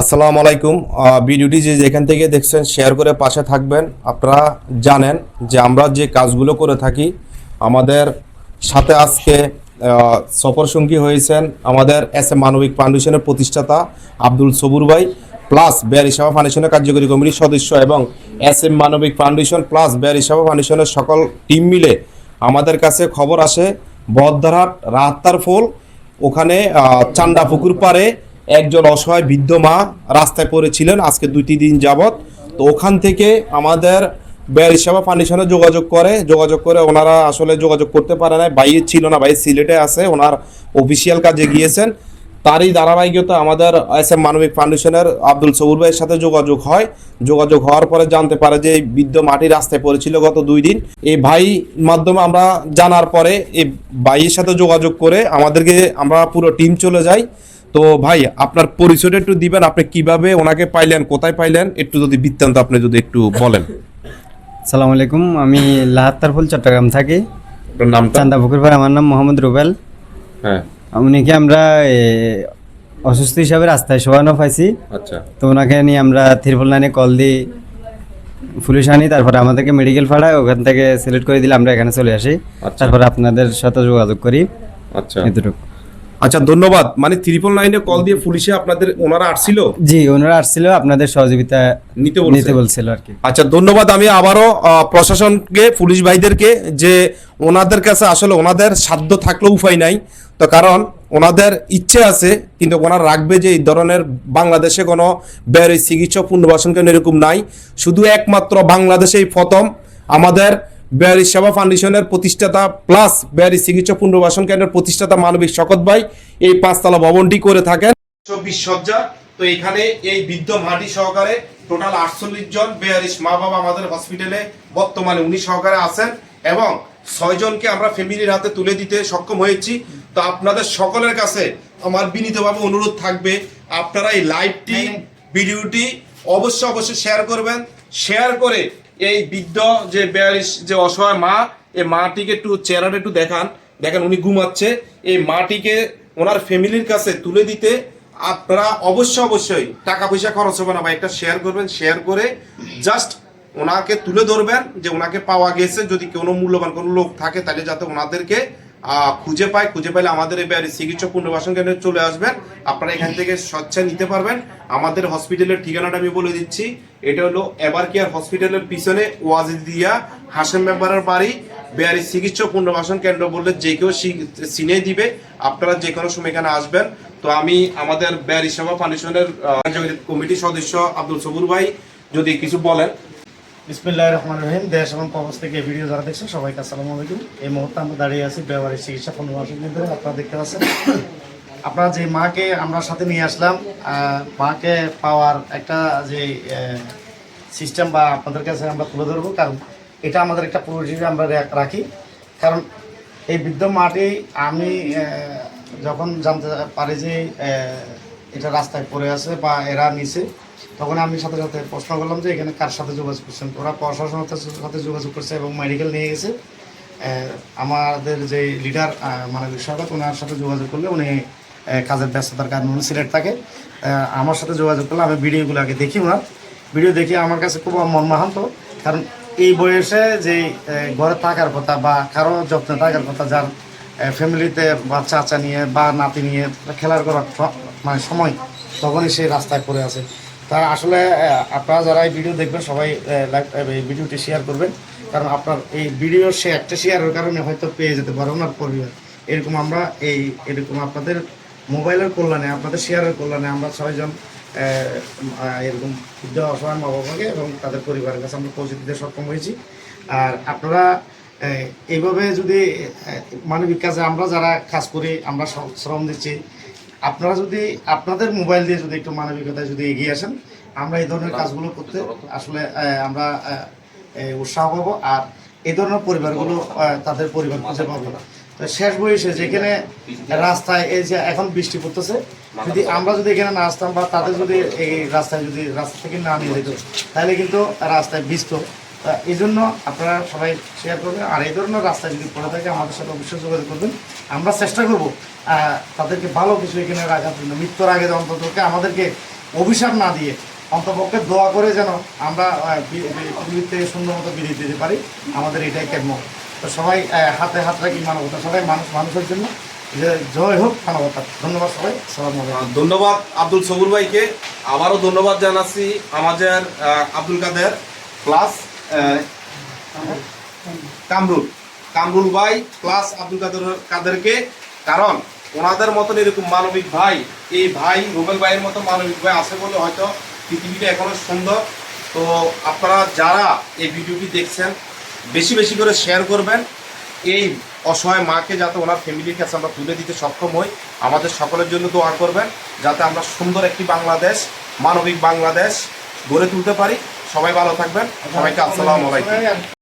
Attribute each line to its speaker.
Speaker 1: আসসালামু আলাইকুম। ভিডিওটি যে যেখান থেকে দেখছেন শেয়ার করে পাশে থাকবেন। আপনারা জানেন যে আমরা যে কাজগুলো করে থাকি, আমাদের সাথে আজকে সফর সঙ্গী হয়েছেন আমাদের এস এম মানবিক ফাউন্ডেশনের প্রতিষ্ঠাতা আব্দুল সবুর ভাই প্লাস বেয়ারি সেবা ফাউন্ডেশনের কার্যকরী কমিটির সদস্য এবং এস এম মানবিক ফাউন্ডেশন প্লাস বেয়ারি সেবা ফাউন্ডেশনের সকল টিম মিলে আমাদের কাছে খবর আসে বহদ্দারহাট রাহাত্তার ফোল, ওখানে চান্দা পুকুর পাড়ে একজন অসহায় বৃদ্ধ মা রাস্তায় পড়েছিলেন আজকে দুইটি দিন যাবৎ। তো ওখান থেকে আমাদের বেয়ারি সেবা ফাউন্ডেশনে যোগাযোগ করে যোগাযোগ করে ওনারা আসলে যোগাযোগ করতে পারে না বাইরে ছিল না ভাই সিলেটে আছে, ওনার অফিসিয়াল কাজে গিয়েছেন। তারই ধারাবাহিকতা আমাদের এস এম মানবিক ফাউন্ডেশনের আব্দুল সবুর ভাইয়ের সাথে যোগাযোগ হয়। যোগাযোগ হওয়ার পরে জানতে পারে যে এই বৃদ্ধ মাটি রাস্তায় পড়েছিল গত দুই দিন। এই ভাই মাধ্যমে আমরা জানার পরে এই ভাইয়ের সাথে যোগাযোগ করে আমাদেরকে আমরা পুরো টিম চলে যাই। তো ভাই আপনার পরিচয়টা একটু দিবেন আপনি কীভাবে ওনাকে পাইলেন কোথায় পাইলেন? একটু যদি বৃত্তান্ত আপনি যদি একটু বলেন।
Speaker 2: সালাম আলাইকুম আমি লাহাত্তারফুল চট্টগ্রাম থাকি।
Speaker 1: নামটা?
Speaker 2: চান্দা পুকুরপাড় আমার নাম মোহাম্মদ রুবেল।
Speaker 1: হ্যাঁ।
Speaker 2: উনিকে আমরা অসুস্থ হিসাবে রাস্তায় শোয়ানো পাইছি।
Speaker 1: আচ্ছা।
Speaker 2: তো ওনাকে নিয়ে আমরা ত্রিপল লাইনে কল দিই পুলিশ আনি তারপরে আমাদেরকে মেডিকেল পাঠায় ওখান থেকে সিলেক্ট করে দিলে আমরা এখানে চলে আসি।
Speaker 1: আচ্ছা।
Speaker 2: তারপরে আপনাদের সাথে যোগাযোগ করি।
Speaker 1: আচ্ছা।
Speaker 2: এতটুকু।
Speaker 1: আচ্ছা ধন্যবাদ। মানে ত্রিপল নাইনে কল দিয়ে পুলিশে আপনাদের ওনারা আসছিল?
Speaker 2: জি ওনারা আসছিল আপনাদের সহযোগিতা
Speaker 1: নিতে
Speaker 2: নিতে বলছিল আর কি।
Speaker 1: আচ্ছা ধন্যবাদ। আমি আবারও প্রশাসনকে পুলিশ ভাইদেরকে যে ওনাদের কাছে আসলে ওনাদের সাধ্য থাকলেও উপায় নাই তো কারণ ওনাদের ইচ্ছে আছে কিন্তু ওনারা রাখবে যে এই ধরনের বাংলাদেশে কোনো বেয়ারি চিকিৎসা পুনর্বাসন কেন এরকম নাই। শুধু একমাত্র বাংলাদেশেই প্রথম আমাদের বেয়ারি সেবা ফাউন্ডেশনের প্রতিষ্ঠাতা প্লাস বেয়ারি চিকিৎসা পুনর্বাসন কেন্দ্রের প্রতিষ্ঠাতা মানবিক শকত ভাই এই পাঁচতলা ভবনটি করে থাকেন। চব্বিশ সজ্জা তো এখানে এই বৃদ্ধ মাটি সহকারে টোটাল আটচল্লিশ জন বেয়ারিশ মা বাবা আমাদের হসপিটালে বর্তমানে উনি সহকারে আছেন এবং ছয় জনকে আমরা ফ্যামিলির হাতে তুলে দিতে সক্ষম হয়েছি। তো আপনাদের সকলের কাছে আমার বিনীতভাবে অনুরোধ থাকবে আপনারা এই লাইভটি ভিডিওটি অবশ্যই অবশ্যই শেয়ার করবেন। শেয়ার করে এই বৃদ্ধ যে বেয়ারিশ, যে অসহায় মা, এই মাটিকে একটু চেহারাটা একটু দেখান। দেখেন উনি ঘুমাচ্ছে। এই মাটিকে ওনার ফ্যামিলির কাছে তুলে দিতে আপনারা অবশ্যই অবশ্যই টাকা পয়সা খরচ হবে না বা একটা শেয়ার করবেন শেয়ার করে জাস্ট ওনাকে তুলে ধরবেন যে ওনাকে পাওয়া গেছে। যদি কোনো মূল্যবান কোনো লোক থাকে, তাহলে যাতে ওনাদেরকে খুঁজে পায়, খুঁজে পাইলে আমাদের এই বাড়ির চিকিৎসা পুনর্বাসন কেন্দ্রে চলে আসবেন। আপনারা এখান থেকে স্বচ্ছায় নিতে পারবেন। আমাদের হসপিটালের ঠিকানাটা আমি বলে দিচ্ছি। এটা হলো এবার কেয়ার হসপিটালের পিছনে ওয়াজিদিয়া হাসেম মেম্বারের বাড়ি। বেয়ারি চিকিৎসা পুনর্বাসন কেন্দ্র বললে যে কেউ চিনে দিবে। আপনারা যে কোনো সময় এখানে আসবেন। তো আমি আমাদের বেয়ারি সেবা ফাউন্ডেশনের কমিটির সদস্য আব্দুল সবুর ভাই যদি কিছু বলেন।
Speaker 3: বিসমিল্লাহ রহমান রহিম। দেশ এবং প্রবাস থেকে ভিডিও যারা দেখছেন, সবাইকে আসসালামু আলাইকুম। এই মুহূর্তে আমরা দাঁড়িয়ে আছি ব্যবহারিক চিকিৎসা পুনর্বাসন কেন্দ্রে আপনারা দেখতে পাচ্ছেন, আপনারা যে মাকে আমরা সাথে নিয়ে আসলাম মাকে পাওয়ার একটা যে সিস্টেম বা আপনাদের কাছে আমরা তুলে ধরবো, কারণ এটা আমাদের একটা পুরোহিসেবে আমরা রাখি। কারণ এই বৃদ্ধ মাটি আমি যখন জানতে পারি যে এটা রাস্তায় পড়ে আছে বা এরা নিচে তখন আমি সাথে সাথে প্রশ্ন করলাম যে এখানে কার সাথে যোগাযোগ করছেন? ওরা প্রশাসনের সাথে যোগাযোগ করছে এবং মেডিকেল নিয়ে গেছে। আমাদের যে লিডার মানে সরকার ওনার সাথে যোগাযোগ করলে উনি কাজের ব্যস্ততার কারণে উনি সিলেট থাকে। আমার সাথে যোগাযোগ করলে আমি ভিডিওগুলো আগে দেখি ওনার ভিডিও দেখে আমার কাছে খুব মর্মাহত, কারণ এই বয়সে যে ঘরে থাকার কথা বা কারও যত্নে থাকার কথা, যার ফ্যামিলিতে বা চাচা নিয়ে বা নাতি নিয়ে খেলার করার মানে সময়, তখনই সে রাস্তায় পড়ে আছে। তা আসলে আপনারা যারা এই ভিডিও দেখবেন, সবাই এই ভিডিওটি শেয়ার করবেন। কারণ আপনার এই ভিডিও সে একটা শেয়ারের কারণে হয়তো পেয়ে যেতে পারে ওনার পরিবার। এরকম আমরা এই, এরকম আপনাদের মোবাইলের কল্যাণে, আপনাদের শেয়ারের কল্যাণে আমরা ছয়জন এরকম বৃদ্ধ অসহায় মা বাবাকে এবং তাদের পরিবারের কাছে আমরা পৌঁছে দিতে সক্ষম হয়েছি। আর আপনারা এইভাবে যদি মানবিক কাজে আমরা যারা কাজ করি, আমরা শ্রম দিচ্ছি আপনারা যদি আপনাদের মোবাইল দিয়ে যদি একটু মানবিকতায় যদি এগিয়ে আসেন আমরা এই ধরনের কাজগুলো করতে আসলে আমরা উৎসাহ পাবো। আর এই ধরনের পরিবারগুলো তাদের পরিবার খুঁজে পাবো। না তো শেষ বয়সে যেখানে রাস্তায় এই যে এখন বৃষ্টি পড়তেছে যদি আমরা যদি এখানে না আসতাম বা তাদের যদি এই রাস্তায় যদি রাস্তা থেকে না নিয়ে যেত তাহলে কিন্তু রাস্তায় ভিজত। তা এই জন্য আপনারা সবাই শেয়ার করবেন। আর এই ধরনের রাস্তায় যদি পড়ে থাকে, আমাদের সাথে অবশ্যই যোগাযোগ করবেন। আমরা চেষ্টা করব তাদেরকে ভালো কিছু এখানে রাখার জন্য। মৃত্যুর আগে অন্তত আমাদেরকে অভিশাপ না দিয়ে অন্তপক্ষে দোয়া করে যেন আমরা পৃথিবীর থেকে সুন্দর মতো বেরিয়ে দিতে পারি। আমাদের এটাই কেমন তো সবাই হাতে হাত রাখি মানবতা, সবাই মানুষ, মানুষের জন্য। জয় হোক মানবতা। ধন্যবাদ সবাই।
Speaker 1: ধন্যবাদ আব্দুল সবুর ভাইকে। আবারও ধন্যবাদ জানাচ্ছি আমাদের আব্দুল কাদের। প্লাস কামরুল। কামরুল ভাই প্লাস আব্দুল কাদের, কাদেরকে, কারণ ওনাদের মতন এরকম মানবিক ভাই, এই ভাই রুবেল ভাইয়ের মতো মানবিক ভাই আছে বলে হয়তো পৃথিবীটা এখনও সুন্দর। তো আপনারা যারা এই ভিডিওটি দেখছেন, বেশি বেশি করে শেয়ার করবেন। এই অসহায় মাকে যাতে ওনার ফ্যামিলির কাছে আমরা তুলে দিতে সক্ষম হই, আমাদের সকলের জন্য দোয়া করবেন, যাতে আমরা সুন্দর একটি বাংলাদেশ, মানবিক বাংলাদেশ গড়ে তুলতে পারি। সবাই ভালো থাকবেন। সবাইকে আসসালামু আলাইকুম।